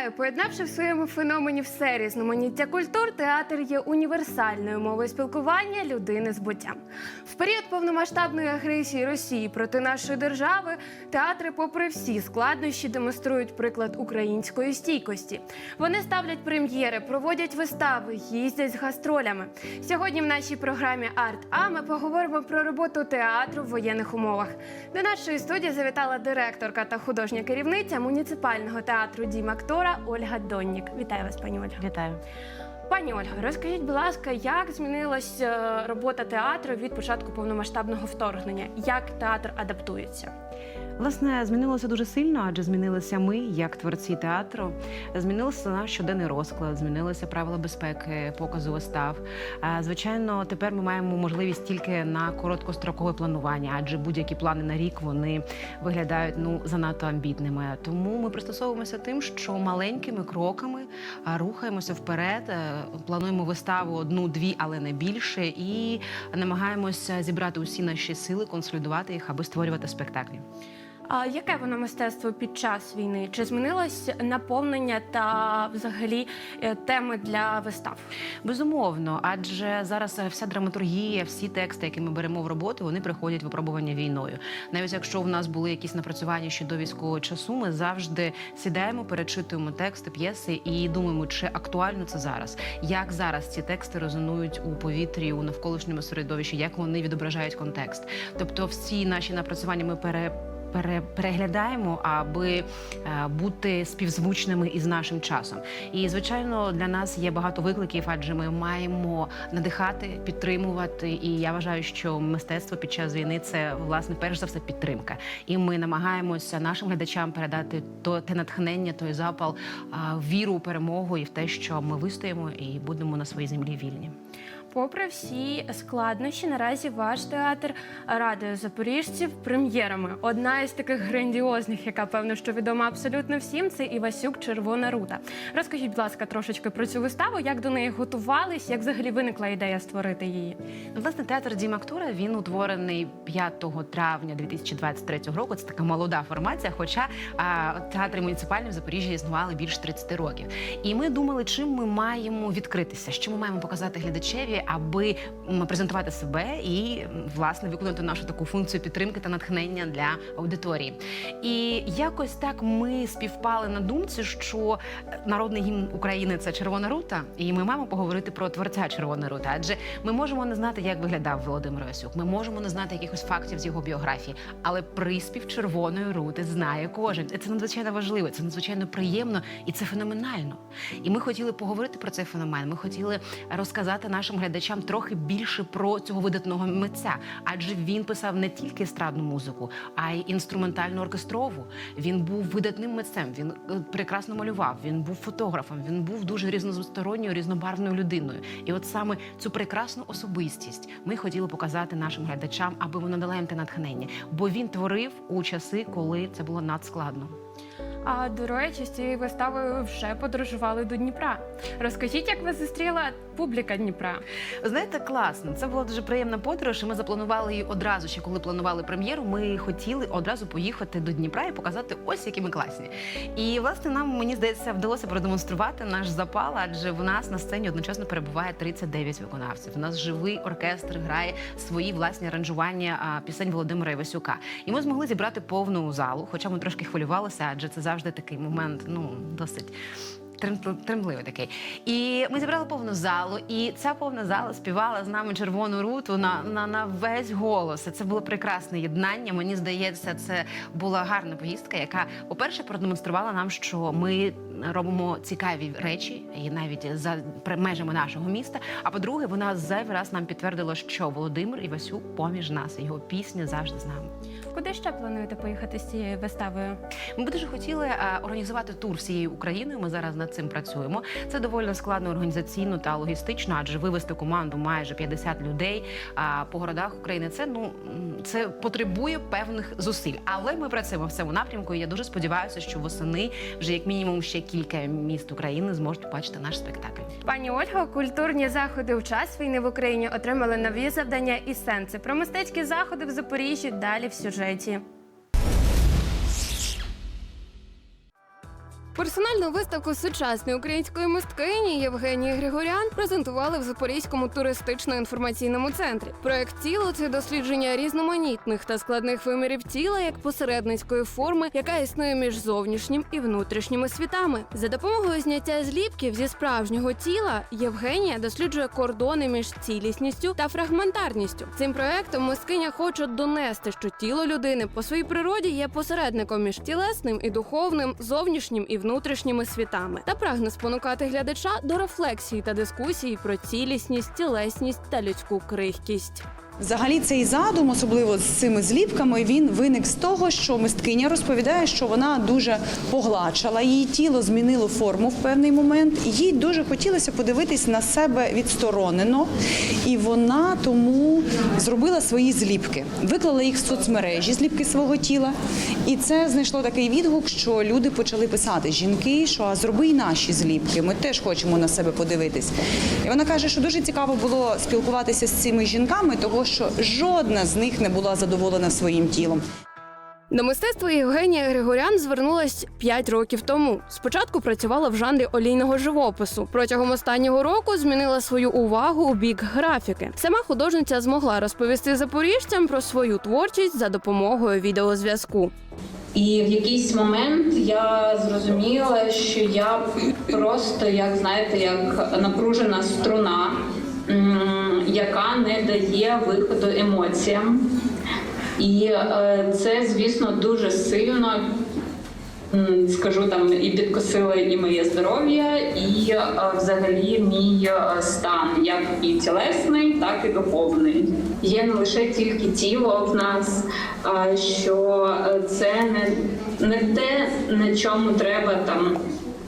Вітаю! Поєднавши в своєму феномені все різноманіття культур, театр є універсальною мовою спілкування людини з буттям. В період повномасштабної агресії Росії проти нашої держави театри, попри всі складнощі, демонструють приклад української стійкості. Вони ставлять прем'єри, проводять вистави, їздять з гастролями. Сьогодні в нашій програмі Арт А ми поговоримо про роботу театру в воєнних умовах. До нашої студії завітала директорка та художня керівниця муніципального театру Дім актора Ольга Доннік. Вітаю вас, пані Ольга. Вітаю. Пані Ольга, розкажіть, будь ласка, як змінилась е, робота театру від початку повномасштабного вторгнення? Як театр адаптується? Власне, змінилося дуже сильно, адже змінилися ми, як творці театру. Змінився наш щоденний розклад, змінилися правила безпеки, показу вистав. Звичайно, тепер ми маємо можливість тільки на короткострокове планування, адже будь-які плани на рік вони виглядають ну занадто амбітними. Тому ми пристосовуємося тим, що маленькими кроками рухаємося вперед, е, плануємо виставу одну-дві, але не більше, і намагаємося зібрати усі наші сили, консолідувати їх, аби створювати спектаклі. А яке воно мистецтво під час війни? Чи змінилось наповнення та взагалі е, теми для вистав? Безумовно, адже зараз е, вся драматургія, всі тексти, які ми беремо в роботу, вони приходять випробування війною. Навіть якщо в нас були якісь напрацювання ще до військового часу, ми завжди сідаємо, перечитуємо тексти, п'єси і думаємо, чи актуально це зараз, як зараз ці тексти резонують у повітрі, у навколишньому середовищі, як вони відображають контекст. Тобто, всі наші напрацювання ми пере. Пере- Переглядаємо, аби е, бути співзвучними із нашим часом. І звичайно, для нас є багато викликів, адже ми маємо надихати, підтримувати. І я вважаю, що мистецтво під час війни це власне перш за все підтримка. І ми намагаємося нашим глядачам передати то те натхнення, той запал, віру у перемогу і в те, що ми вистоїмо і будемо на своїй землі вільні. Попри всі складнощі, наразі ваш театр радує запоріжців прем'єрами. Одна із таких грандіозних, яка певно, що відома абсолютно всім, це Івасюк Червона рута. Розкажіть, будь ласка, трошечки про цю виставу, як до неї готувались, як взагалі виникла ідея створити її. Власне, театр Дім актора він утворений 5 травня 2023 року. Це така молода формація. Хоча а, театри муніципальні в Запоріжжі існували більше 30 років. І ми думали, чим ми маємо відкритися, що ми маємо показати глядачеві, аби презентувати себе і власне виконати нашу таку функцію підтримки та натхнення для аудиторії. І якось так ми співпали на думці, що народний гімн України це червона рута, і ми маємо поговорити про творця червоної рути. Адже ми можемо не знати, як виглядав Володимир Васюк. Ми можемо не знати якихось фактів з його біографії, але приспів червоної рути знає кожен. Це надзвичайно важливо, це надзвичайно приємно і це феноменально. І ми хотіли поговорити про цей феномен. Ми хотіли розказати нашим глядачам трохи більше про цього видатного митця, адже він писав не тільки естрадну музику, а й інструментальну оркестрову. Він був видатним митцем. Він е, прекрасно малював. Він був фотографом. Він був дуже різносторонньою, різнобарвною людиною. І от саме цю прекрасну особистість ми хотіли показати нашим глядачам, аби воно дало їм те натхнення. Бо він творив у часи, коли це було надскладно. А до речі, з цією виставою вже подорожували до Дніпра. Розкажіть, як вас зустріла публіка Дніпра? Знаєте, класно. Це була дуже приємна подорож. Ми запланували її одразу, ще коли планували прем'єру. Ми хотіли одразу поїхати до Дніпра і показати ось які ми класні. І власне нам мені здається вдалося продемонструвати наш запал, адже в нас на сцені одночасно перебуває 39 виконавців. У нас живий оркестр грає свої власні аранжування пісень Володимира Івасюка. І ми змогли зібрати повну залу, хоча ми трошки хвилювалися, адже це завжди такий момент, ну досить. Трем- Тремливий такий. І ми зібрали повну залу, і ця повна зала співала з нами червону руту на, на, на весь голос. Це було прекрасне єднання. Мені здається, це була гарна поїздка, яка, по-перше, продемонструвала нам, що ми робимо цікаві речі, і навіть за межами нашого міста. А по-друге, вона зайвий раз нам підтвердила, що Володимир Івасюк поміж нас, його пісня завжди з нами. Куди ще плануєте поїхати з цією виставою? Ми б дуже хотіли е, організувати тур всією Україною. Ми зараз над цим працюємо. Це доволі складно організаційно та логістично, адже вивести команду майже 50 людей а, по городах України. Це ну це потребує певних зусиль. Але ми працюємо в цьому напрямку. І я дуже сподіваюся, що восени вже як мінімум ще кілька міст України зможуть побачити наш спектакль. Пані Ольга, культурні заходи у час війни в Україні отримали нові завдання і сенси. Про мистецькі заходи в Запоріжжі далі в сюжеті бюджеті. Персональну виставку сучасної української мисткині Євгенії Григорян презентували в Запорізькому туристично-інформаційному центрі. Проект тіло це дослідження різноманітних та складних вимірів тіла як посередницької форми, яка існує між зовнішнім і внутрішніми світами. За допомогою зняття зліпків зі справжнього тіла Євгенія досліджує кордони між цілісністю та фрагментарністю. Цим проектом мисткиня хоче донести, що тіло людини по своїй природі є посередником між тілесним і духовним, зовнішнім і внутрішніми світами, та прагне спонукати глядача до рефлексії та дискусії про цілісність, тілесність та людську крихкість. Взагалі цей задум, особливо з цими зліпками, він виник з того, що мисткиня розповідає, що вона дуже погладшала, її тіло змінило форму в певний момент, їй дуже хотілося подивитись на себе відсторонено, і вона тому зробила свої зліпки, виклала їх в соцмережі, зліпки свого тіла. І це знайшло такий відгук, що люди почали писати жінки, що а зроби і наші зліпки. Ми теж хочемо на себе подивитись. І вона каже, що дуже цікаво було спілкуватися з цими жінками, того що жодна з них не була задоволена своїм тілом. До мистецтва Євгенія Григорян звернулась 5 років тому. Спочатку працювала в жанрі олійного живопису. Протягом останнього року змінила свою увагу у бік графіки. Сама художниця змогла розповісти запоріжцям про свою творчість за допомогою відеозв'язку. І в якийсь момент я зрозуміла, що я просто, як знаєте, як напружена струна, м, яка не дає виходу емоціям. І е, це, звісно, дуже сильно. Скажу там і підкосило і моє здоров'я, і е, взагалі мій е, стан, як і тілесний, так і духовний. Є не лише тільки тіло в нас, що це не, не те, на чому треба там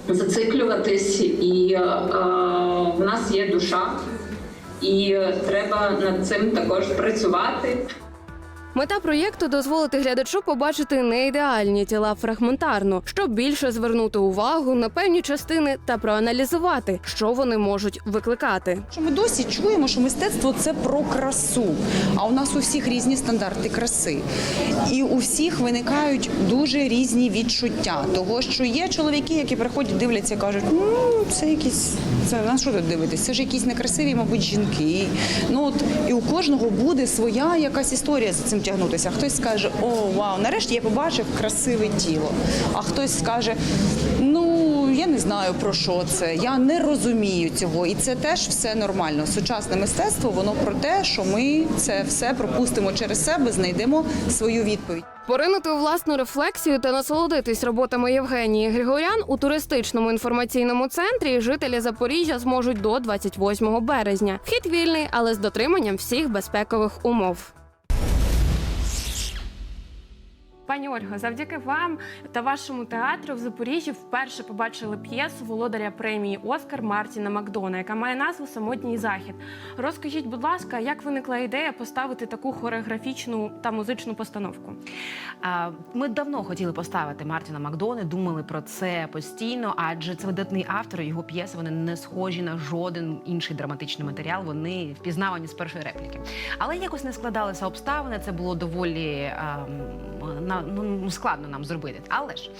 зациклюватись, і в нас є душа, і треба над цим також працювати. Мета проєкту дозволити глядачу побачити не ідеальні тіла фрагментарно, щоб більше звернути увагу на певні частини та проаналізувати, що вони можуть викликати. Що ми досі чуємо, що мистецтво це про красу. А у нас у всіх різні стандарти краси. І у всіх виникають дуже різні відчуття. Того, що є чоловіки, які приходять, дивляться кажуть, ну це якісь це на що тут дивитись? Це ж якісь некрасиві, мабуть, жінки. Ну от і у кожного буде своя якась історія за цим тягнутися. Хтось скаже, о, вау, нарешті я побачив красиве тіло. А хтось скаже, ну я не знаю про що це, я не розумію цього. І це теж все нормально. Сучасне мистецтво воно про те, що ми це все пропустимо через себе, знайдемо свою відповідь. Поринути у власну рефлексію та насолодитись роботами Євгенії Григорян у туристичному інформаційному центрі жителі Запоріжжя зможуть до 28 березня. Вхід вільний, але з дотриманням всіх безпекових умов. Пані Ольго, завдяки вам та вашому театру в Запоріжжі вперше побачили п'єсу володаря премії Оскар Мартіна Макдона, яка має назву Самотній захід. Розкажіть, будь ласка, як виникла ідея поставити таку хореографічну та музичну постановку? Ми давно хотіли поставити Мартіна Макдони, думали про це постійно, адже це видатний автор. Його п'єси вони не схожі на жоден інший драматичний матеріал. Вони впізнавані з першої репліки. Але якось не складалися обставини. Це було доволі а, м, на ну складно нам зробити. Але ж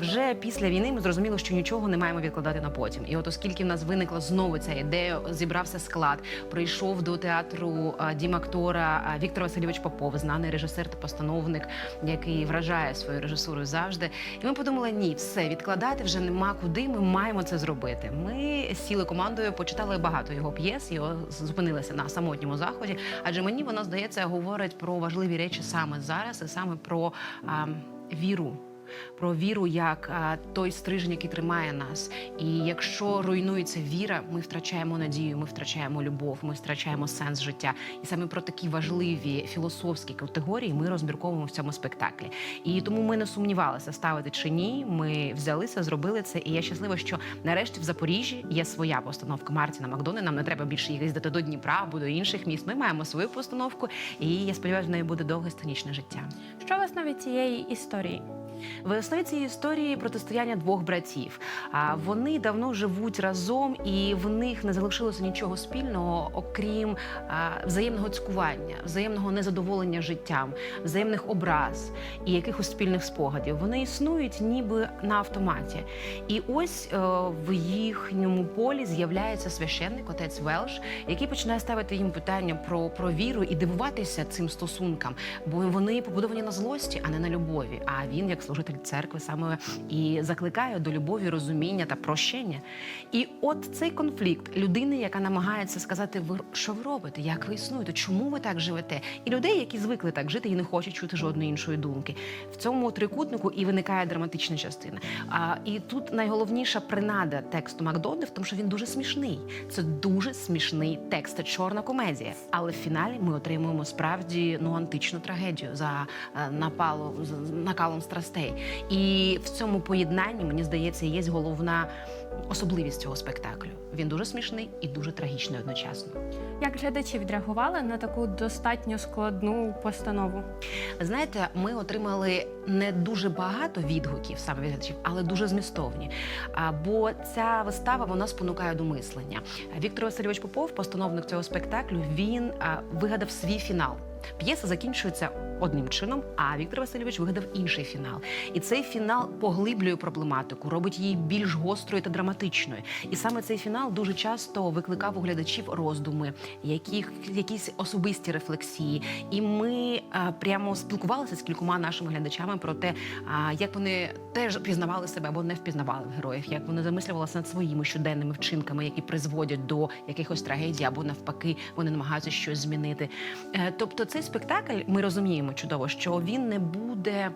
вже після війни ми зрозуміли, що нічого не маємо відкладати на потім. І от оскільки в нас виникла знову ця ідея, зібрався склад, прийшов до театру а, дім актора Віктор Васильович Попов, знаний режисер та постановник, який вражає своєю режисурою завжди. І ми подумали, ні, все відкладати вже нема куди. Ми маємо це зробити. Ми сіли командою, почитали багато його п'єс, і о- зупинилися на самотньому заході. Адже мені воно здається говорить про важливі речі саме зараз, і саме про а, віру. Про віру як той стрижень, який тримає нас. І якщо руйнується віра, ми втрачаємо надію, ми втрачаємо любов, ми втрачаємо сенс життя. І саме про такі важливі філософські категорії ми розмірковуємо в цьому спектаклі. І тому ми не сумнівалися, ставити чи ні. Ми взялися, зробили це. І я щаслива, що нарешті в Запоріжжі є своя постановка Мартіна Макдони. Нам не треба більше їздити до Дніпра або до інших міст. Ми маємо свою постановку, і я сподіваюся, в неї буде довге сценічне життя. Що вас навіть цієї історії? В основі цієї історії протистояння двох братів. А вони давно живуть разом, і в них не залишилося нічого спільного, окрім взаємного цькування, взаємного незадоволення життям, взаємних образ і якихось спільних спогадів. Вони існують ніби на автоматі. І ось е, в їхньому полі з'являється священник, отець Велш, який починає ставити їм питання про, про віру і дивуватися цим стосункам, бо вони побудовані на злості, а не на любові. А він, як служитель церкви, саме і закликає до любові, розуміння та прощення. І от цей конфлікт людини, яка намагається сказати, ви що ви робите, як ви існуєте, чому ви так живете, і людей, які звикли так жити і не хочуть чути жодної іншої думки. В цьому трикутнику і виникає драматична частина. А і тут найголовніша принада тексту Макдональда в тому, що він дуже смішний. Це дуже смішний текст, це чорна комедія. Але в фіналі ми отримуємо справді ну античну трагедію за е, з накалом страстей. І в цьому поєднанні мені здається є головна особливість цього спектаклю. Він дуже смішний і дуже трагічний одночасно. Як глядачі відреагували на таку достатньо складну постанову? Знаєте, ми отримали не дуже багато відгуків саме від глядачів, але дуже змістовні. Бо ця вистава вона спонукає до мислення. Віктор Васильович Попов, постановник цього спектаклю, він вигадав свій фінал. П'єса закінчується одним чином, а Віктор Васильович вигадав інший фінал. І цей фінал поглиблює проблематику, робить її більш гострою та драматичною. І саме цей фінал дуже часто викликав у глядачів роздуми, яких, якісь особисті рефлексії. І ми а, прямо спілкувалися з кількома нашими глядачами про те, а, як вони теж пізнавали себе або не впізнавали героїв, як вони замислювалися над своїми щоденними вчинками, які призводять до якихось трагедій, або навпаки, вони намагаються щось змінити. Е, Тобто, цей спектакль ми розуміємо чудово, що він не буде.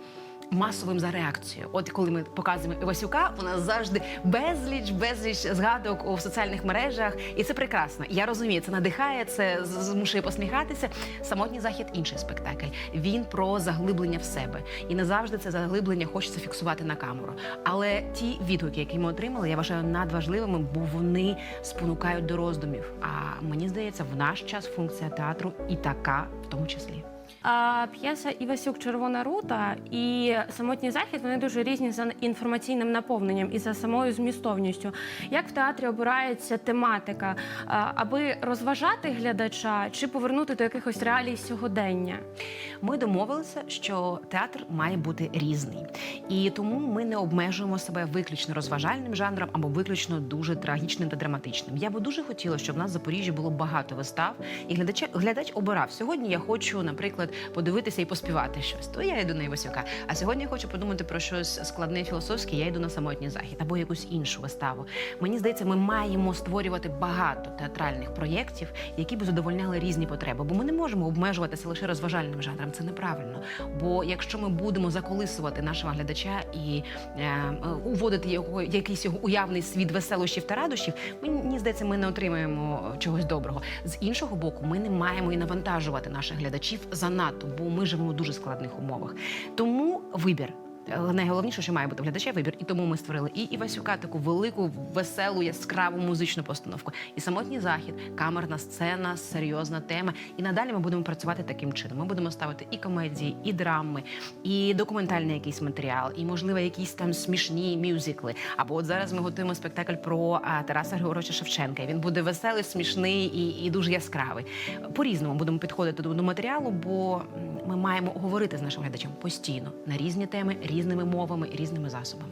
Масовим за реакцією. От коли ми показуємо Івасюка, у нас завжди безліч, безліч згадок у соціальних мережах, і це прекрасно. Я розумію, це надихає, це змушує посміхатися. Самотній захід інший спектакль. Він про заглиблення в себе, і не завжди це заглиблення хочеться фіксувати на камеру. Але ті відгуки, які ми отримали, я вважаю надважливими, бо вони спонукають до роздумів. А мені здається, в наш час функція театру і така, в тому числі. А п'єса Івасюк Червона рута і самотній захід вони дуже різні за інформаційним наповненням і за самою змістовністю. Як в театрі обирається тематика, аби розважати глядача чи повернути до якихось реалій сьогодення? Ми домовилися, що театр має бути різний, і тому ми не обмежуємо себе виключно розважальним жанром або виключно дуже трагічним та драматичним. Я би дуже хотіла, щоб в нас в Запоріжжі було багато вистав, і глядач, глядач обирав. Сьогодні я хочу, наприклад, подивитися і поспівати щось. То я йду на Івасюка. А сьогодні я хочу подумати про щось складне філософське. Я йду на самотній захід або якусь іншу виставу. Мені здається, ми маємо створювати багато театральних проєктів, які б задовольняли різні потреби. Бо ми не можемо обмежуватися лише розважальним жанром. Це неправильно. Бо якщо ми будемо заколисувати нашого глядача і е, е, уводити його якийсь його уявний світ веселощів та радощів, мені здається, ми не отримаємо чогось доброго. З іншого боку, ми не маємо і навантажувати наших глядачів занадто, бо ми живемо в дуже складних умовах. Тому вибір. Найголовніше, що має бути глядача вибір, і тому ми створили і Івасюка таку велику, веселу, яскраву музичну постановку, і самотній захід, камерна сцена, серйозна тема. І надалі ми будемо працювати таким чином. Ми будемо ставити і комедії, і драми, і документальний якийсь матеріал, і можливо якісь там смішні мюзикли. Або от зараз ми готуємо спектакль про Тараса Григоровича Шевченка. Він буде веселий, смішний і, і дуже яскравий. По різному будемо підходити до матеріалу, бо ми маємо говорити з нашим глядачем постійно на різні теми, різними мовами і різними засобами.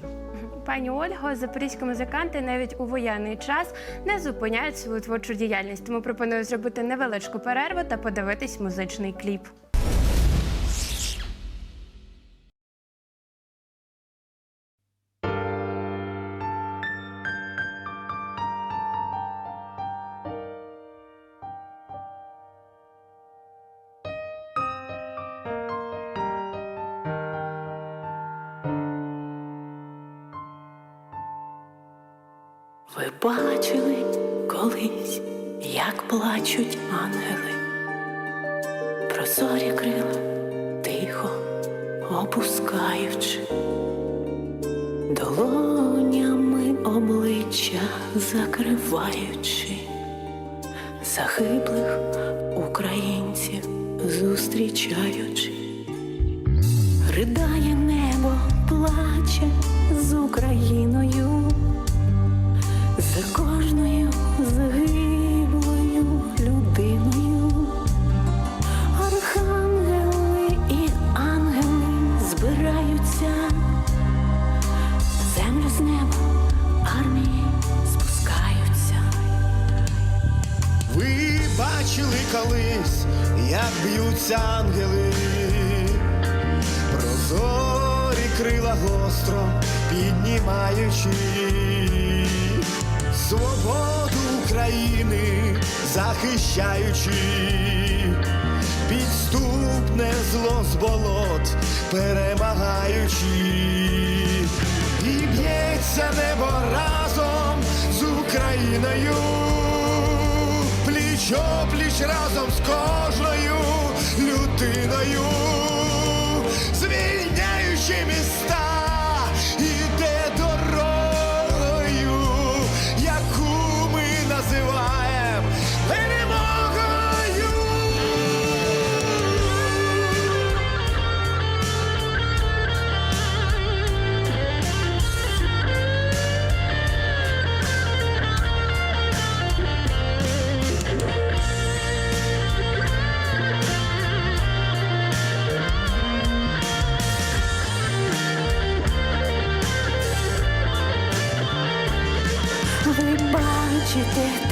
Пані Ольго, запорізькі музиканти навіть у воєнний час не зупиняють свою творчу діяльність. Тому пропоную зробити невеличку перерву та подивитись музичний кліп. Бачили колись, як плачуть ангели, прозорі крила тихо опускаючи, долонями обличчя закриваючи, загиблих українців зустрічаючи, ридає захищаючи підступне зло з болот, перемагаючи, і б'ється небо разом з Україною. Пліч опліч разом з кожною людиною, звільняючи міста,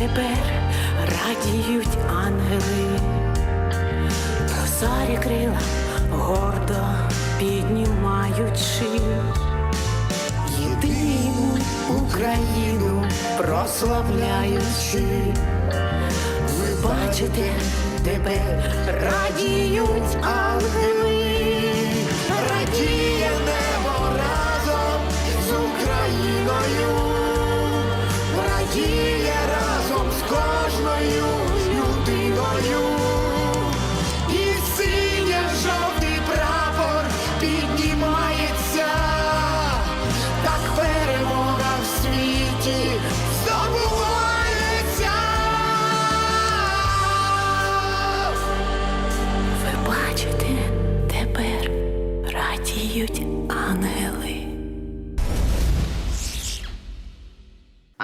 тепер радіють ангели, прозорі крила гордо піднімаючи єдину Україну прославляючи. Ви бачите тепер радіють ангели.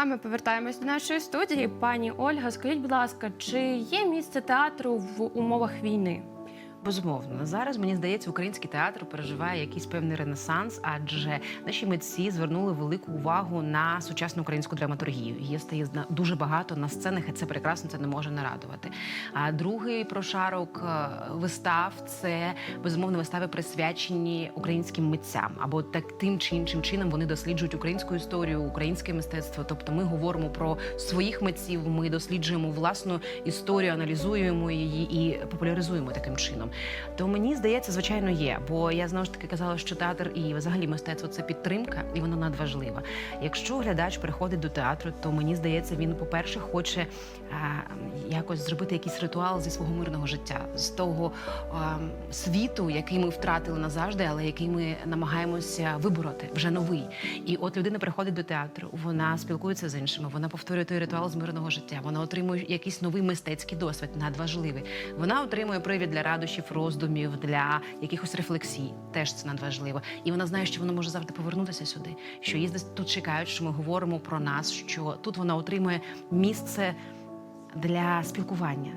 А ми повертаємось до нашої студії. Пані Ольга, скажіть, будь ласка, чи є місце театру в умовах війни? Безумовно, зараз мені здається, український театр переживає якийсь певний ренесанс, адже наші митці звернули велику увагу на сучасну українську драматургію. Є стає дуже багато на сценах, і це прекрасно, це не може не радувати. А другий прошарок е, вистав це безумовно вистави присвячені українським митцям, або так тим чи іншим чином вони досліджують українську історію, українське мистецтво. Тобто, ми говоримо про своїх митців, ми досліджуємо власну історію, аналізуємо її і популяризуємо таким чином. То мені здається, звичайно, є. Бо я знову ж таки казала, що театр і взагалі мистецтво це підтримка, і воно надважливо. Якщо глядач приходить до театру, то мені здається, він, по-перше, хоче а, якось зробити якийсь ритуал зі свого мирного життя, з того а, світу, який ми втратили назавжди, але який ми намагаємося вибороти вже новий. І от людина приходить до театру, вона спілкується з іншими, вона повторює той ритуал з мирного життя, вона отримує якийсь новий мистецький досвід, надважливий. Вона отримує привід для радощів, роздумів, для якихось рефлексій. Теж це надважливо. І вона знає, що вона може завжди повернутися сюди. Що її тут чекають, що ми говоримо про нас, що тут вона отримує місце для спілкування.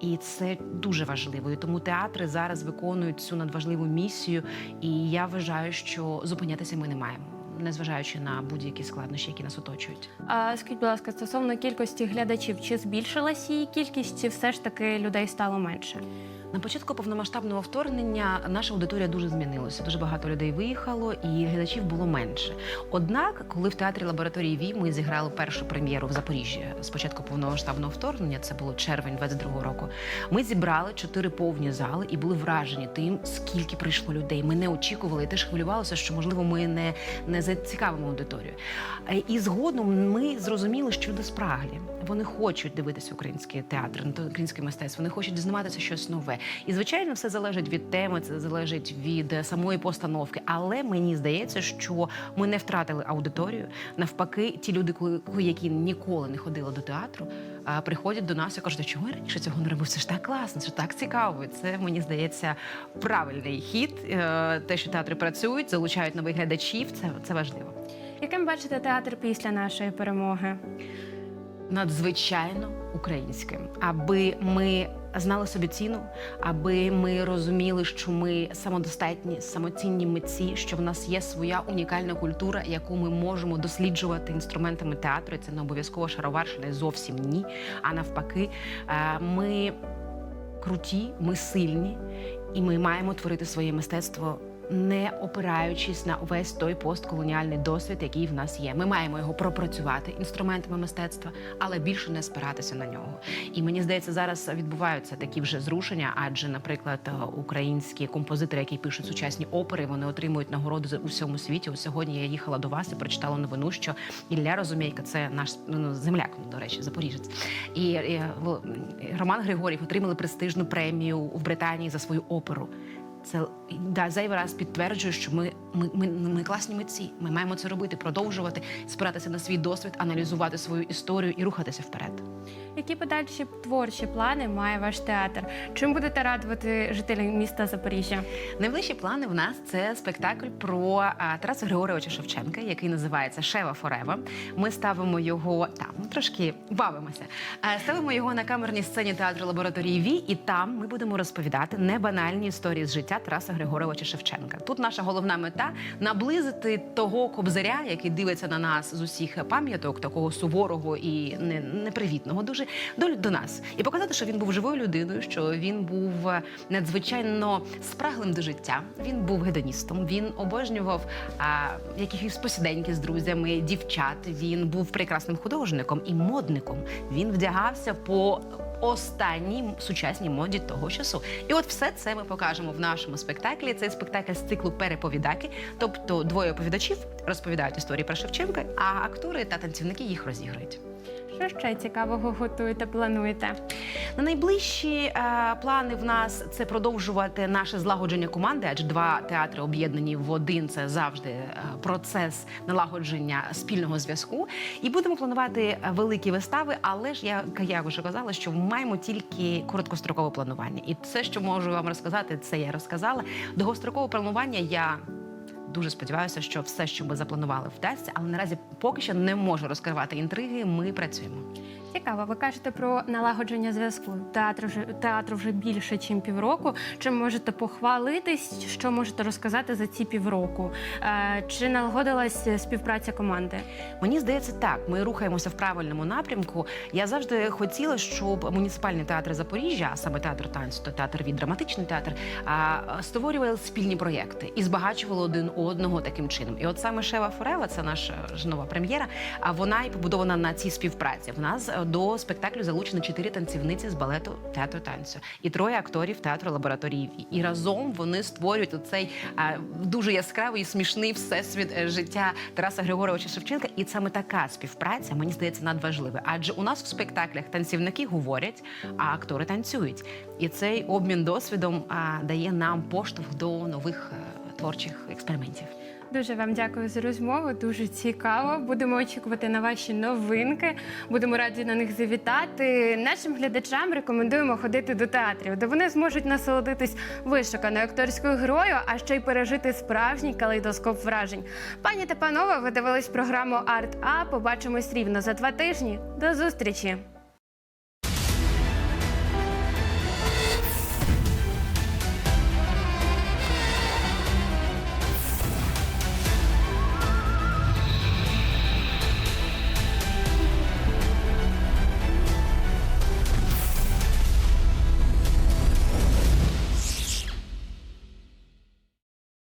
І це дуже важливо. І тому театри зараз виконують цю надважливу місію. І я вважаю, що зупинятися ми не маємо, незважаючи на будь-які складнощі, які нас оточують. А скажіть, будь ласка, стосовно кількості глядачів, чи збільшилась її кількість, чи все ж таки людей стало менше? На початку повномасштабного вторгнення наша аудиторія дуже змінилася. Дуже багато людей виїхало, і глядачів було менше. Однак, коли в театрі лабораторії ВІ ми зіграли першу прем'єру в Запоріжжі з початку повномасштабного вторгнення, це було червень 22-го року. Ми зібрали чотири повні зали і були вражені тим, скільки прийшло людей. Ми не очікували і теж хвилювалися, що можливо ми не, не зацікавимо аудиторію. Е, І згодом ми зрозуміли, що люди спраглі. Вони хочуть дивитися український театр, українське мистецтво. Вони хочуть дізнаватися щось нове. І звичайно, все залежить від теми, це залежить від е, самої постановки. Але мені здається, що ми не втратили аудиторію. Навпаки, ті люди, які ніколи не ходили до театру, приходять до нас і кажуть, «А чого я раніше цього не робив? Це ж так класно, це ж так цікаво. Це мені здається правильний хід. Е, Те, що театри працюють, залучають нових глядачів. Це, це важливо. Яким бачите театр після нашої перемоги? надзвичайно українським, аби ми знали собі ціну, аби ми розуміли, що ми самодостатні, самоцінні митці, що в нас є своя унікальна культура, яку ми можемо досліджувати інструментами театру. Це не обов'язково шароварщина, зовсім ні. А навпаки, е, ми круті, ми сильні, і ми маємо творити своє мистецтво. Не опираючись на увесь той постколоніальний досвід, який в нас є, ми маємо його пропрацювати інструментами мистецтва, але більше не спиратися на нього. І мені здається, зараз відбуваються такі вже зрушення, адже, наприклад, українські композитори, які пишуть сучасні опери, вони отримують нагороди за- у всьому світі. Сьогодні я їхала до вас і прочитала новину, що Ілля Розумійка, це наш ну, земляк, до речі, запоріжець, і, і Роман Григорів отримали престижну премію в Британії за свою оперу. Це да, зайвий раз підтверджує, що ми, ми, ми, ми класні митці. Ми маємо це робити, продовжувати, спиратися на свій досвід, аналізувати свою історію і рухатися вперед. Які подальші творчі плани має ваш театр? Чим будете радувати жителів міста Запоріжжя? Найближчі плани в нас це спектакль про Тараса Григоровича Шевченка, який називається Шева Форева. Ми ставимо його там, трошки бавимося. Ставимо його на камерній сцені театру лабораторії Ві, і там ми будемо розповідати небанальні історії з життя Тараса Григоровича Шевченка. Тут наша головна мета наблизити того кобзаря, який дивиться на нас з усіх пам'яток, такого суворого і не- непривітного, дуже до, до нас, і показати, що він був живою людиною, що він був е, надзвичайно спраглим до життя. Він був гедоністом. Він обожнював а, якісь посіденьки з друзями, дівчат. Він був прекрасним художником і модником. Він вдягався по останній сучасній моді того часу. І от все це ми покажемо в нашому спектаклі. Це спектакль з циклу Переповідаки. Тобто двоє оповідачів розповідають історії про Шевченка, а актори та танцівники їх розіграють. Що ще цікавого готуєте, плануєте? На найближчі е, плани в нас це продовжувати наше злагодження команди, адже два театри об'єднані в один. Це завжди е, процес налагодження спільного зв'язку. І будемо планувати великі вистави. Але ж я я вже казала, що маємо тільки короткострокове планування. І все, що можу вам розказати, це я розказала. Довгострокове планування я. Дуже сподіваюся, що все, що ми запланували, вдасться, але наразі поки що не можу розкривати інтриги. Ми працюємо. Цікаво, ви кажете про налагодження зв'язку. Театру вже театру вже більше, ніж півроку. Чим можете похвалитись? Що можете розказати за ці півроку? Е, чи налагодилась співпраця команди? Мені здається, так. Ми рухаємося в правильному напрямку. Я завжди хотіла, щоб муніципальний театр Запоріжжя, а саме театр танцю та театр від драматичний театр, створювали спільні проєкти і збагачували один одного таким чином. І от саме Шева Форева, це наша ж нова прем'єра. А вона і побудована на цій співпраці. В нас е, до спектаклю залучено чотири танцівниці з балету театру танцю і троє акторів театру лабораторії. І разом вони створюють оцей дуже яскравий і смішний всесвіт е, життя Тараса Григоровича Шевченка. І саме така співпраця мені здається надважлива. Адже у нас в спектаклях танцівники говорять, а актори танцюють. І цей обмін досвідом дає нам поштовх до нових е, творчих експериментів. Дуже вам дякую за розмову. Дуже цікаво. Будемо очікувати на ваші новинки. Будемо раді на них завітати. Нашим глядачам рекомендуємо ходити до театрів, де вони зможуть насолодитись вишуканою акторською грою, а ще й пережити справжній калейдоскоп вражень. Пані та панове, ви дивились програму Арт А. Побачимось рівно за два тижні. До зустрічі!